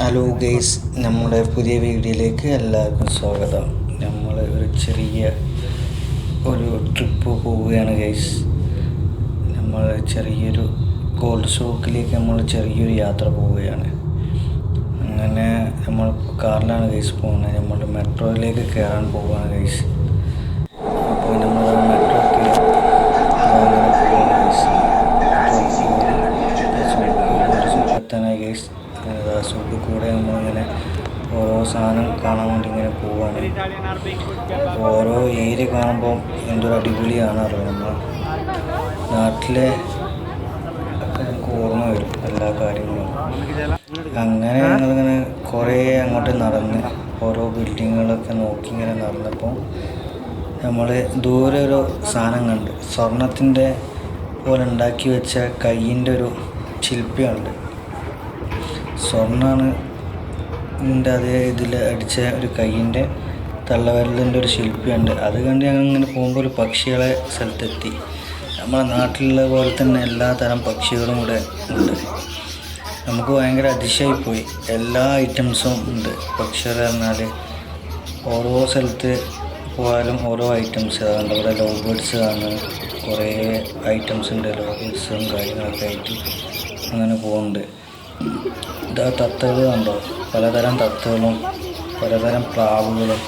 Hello guys നമ്മുടെ പുതിയ വീഡിയോയിലേക്ക് എല്ലാവർക്കും സ്വാഗതം. നമ്മൾ ഒരു ചെറിയ ഒരു ട്രിപ്പ് പോവുകയാണ് ഗെയ്സ് നമ്മൾ ചെറിയൊരു ഗോൾഡ് സ്റ്റോക്കിലേക്ക് നമ്മൾ ചെറിയൊരു യാത്ര പോവുകയാണ്. അങ്ങനെ നമ്മൾ കാറിലാണ് ഗെയ്സ് പോകുന്നത്. നമ്മൾ മെട്രോയിലേക്ക് കയറാൻ പോവുകയാണ് ഗെയ്സ് അപ്പോൾ നമ്മൾ മെട്രോ കയറി അങ്ങനെ പോവുകയാണ് ഗെയ്സ് എത്താനായി ഗെയ്സ് സൂപ്പിൽ കൂടെ നമ്മളിങ്ങനെ ഓരോ സാധനം കാണാൻ വേണ്ടി ഇങ്ങനെ പോവാണ്. ഓരോ ഏരിയ കാണുമ്പോൾ എന്തൊരു അടിപൊളിയാണ് അറിയാം നമ്മൾ നാട്ടിലെ നമുക്ക് ഓർമ്മ വരും എല്ലാ കാര്യങ്ങളും. അങ്ങനെ ഞങ്ങളിങ്ങനെ കുറേ അങ്ങോട്ട് നടന്ന് ഓരോ ബിൽഡിങ്ങുകളൊക്കെ നോക്കി ഇങ്ങനെ നടന്നപ്പോൾ നമ്മൾ ദൂരെ ഒരു സാധനം കണ്ട്. സ്വർണത്തിന്റെ പോലെ ഉണ്ടാക്കി വെച്ച കയ്യിന്റെ ഒരു ശില്പിയുണ്ട്. സ്വർണമാണ് ഇതിന്റെ അതേ ഇതിൽ അടിച്ച ഒരു കയ്യിന്റെ തള്ളവരലിന്റെ ഒരു ശില്പിയുണ്ട്. അത് കണ്ട് ഞങ്ങൾ ഇങ്ങനെ പോകുമ്പോൾ ഒരു പക്ഷികളെ സ്ഥലത്തെത്തി. നമ്മളെ നാട്ടിലുള്ള പോലെ തന്നെ എല്ലാ തരം പക്ഷികളും ഇവിടെ ഉണ്ട്. നമുക്ക് ഭയങ്കര അതിശയായിപ്പോയി എല്ലാ ഐറ്റംസും ഉണ്ട്. പക്ഷികൾ പറഞ്ഞാൽ ഓരോ സ്ഥലത്ത് പോയാലും ഓരോ ഐറ്റംസ്. അതുകൊണ്ട് ഇവിടെ ലവ് ബേർഡ്സ് ആണ് കുറേ ഐറ്റംസ് ഉണ്ട്. ലവ് ബേർഡ്സും കാര്യങ്ങളൊക്കെ ആയിട്ട് അങ്ങനെ പോകുന്നുണ്ട്. ഇതാ തത്തകൾ കണ്ടോ? പലതരം തത്തകളും പലതരം പ്രാവുകളും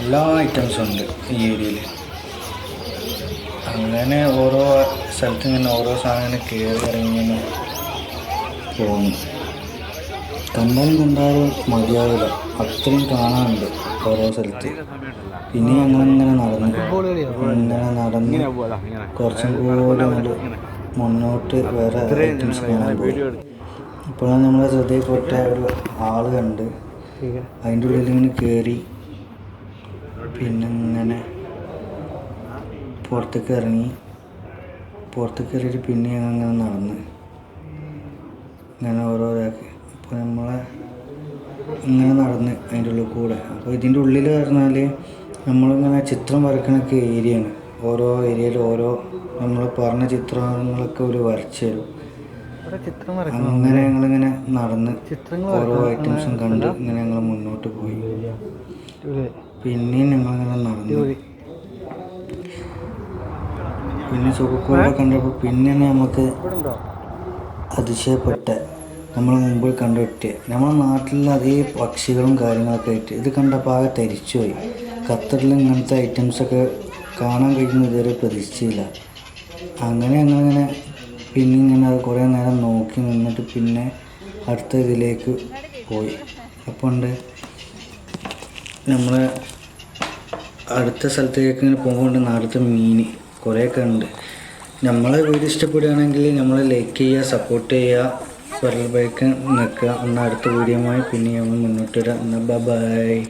എല്ലാ ഐറ്റംസും ഉണ്ട് ഈ ഏരിയയിൽ. അങ്ങനെ ഓരോ സ്ഥലത്ത് ഇങ്ങനെ ഓരോ സാധനം കയറി ഇറങ്ങി ഇങ്ങനെ പോകുന്നു. കണ്ടാലും കണ്ടാലും മതിയാവില്ല. അത്രയും കാണാനുണ്ട് ഓരോ സ്ഥലത്ത്. പിന്നെ ഞങ്ങളിങ്ങനെ നടന്നു ഇങ്ങനെ നടന്ന് കുറച്ചും കൂടി മുന്നോട്ട് വേറെ ഐറ്റംസ് കാണാൻ പോയി ഇപ്പോഴാണ് നമ്മളെ ശ്രദ്ധയിൽപ്പെട്ട ഒരു ആൾ കണ്ട് അതിന്റെ ഉള്ളിൽ ഇങ്ങനെ കയറി പിന്നെ ഇങ്ങനെ പുറത്തേക്ക് ഇറങ്ങി. പുറത്തേക്ക് കയറിയിട്ട് പിന്നെ ഞങ്ങൾ അങ്ങനെ നടന്ന്. ഇങ്ങനെ ഓരോ ഇതാക്കി. അപ്പോൾ നമ്മളെ ഇങ്ങനെ നടന്ന് അതിന്റെ ഉള്ളിൽ കൂടെ. അപ്പോൾ ഇതിന്റെ ഉള്ളിൽ പറഞ്ഞാൽ നമ്മളിങ്ങനെ ചിത്രം വരക്കണൊക്കെ ഏരിയയാണ് ഓരോ ഏരിയയിൽ ഓരോ നമ്മൾ പറഞ്ഞ ചിത്രങ്ങളൊക്കെ ഒരു വരച്ചു തരും. അങ്ങനെ ഞങ്ങളിങ്ങനെ നടന്ന് ഓരോ ഐറ്റംസും കണ്ട് ഇങ്ങനെ ഞങ്ങൾ മുന്നോട്ട് പോയി. പിന്നെയും ഞങ്ങളിങ്ങനെ നടന്നു. പിന്നെ സുഖക്കൂടെ കണ്ടപ്പോൾ പിന്നെ നമുക്ക് അതിശയപ്പെട്ട നമ്മൾ മുമ്പിൽ കണ്ടിട്ട് നമ്മളെ നാട്ടിലുള്ള അതേ പക്ഷികളും കാര്യങ്ങളൊക്കെ ആയിട്ട് ഇത് കണ്ടപ്പോൾ ആകെ തരിച്ചുപോയി. ഖത്തറിൽ ഇങ്ങനത്തെ ഐറ്റംസൊക്കെ കാണാൻ കഴിയുന്ന ഇതുവരെ പ്രതീക്ഷിച്ചില്ല. അങ്ങനെ ഞങ്ങളിങ്ങനെ പിന്നെ ഇങ്ങനെ അത് കുറേ നേരം നോക്കി നിന്നിട്ട് പിന്നെ അടുത്ത ഇതിലേക്ക് പോയി. അപ്പോൾ ഉണ്ട് നമ്മൾ അടുത്ത സ്ഥലത്തേക്ക് ഇങ്ങനെ പോകുമ്പോൾ നാളത്തെ മീൻ കുറേയൊക്കെ ഉണ്ട്. നമ്മളെ വീട് ഇഷ്ടപ്പെടുകയാണെങ്കിൽ നമ്മൾ ലൈക്ക് ചെയ്യുക സപ്പോർട്ട് ചെയ്യുക ബെൽ ബൈക്ക് നിൽക്കുക. എന്നാൽ അടുത്ത വീഡിയോമായി പിന്നെ നമ്മൾ മുന്നോട്ട് വരാം. എന്നാൽ ബൈ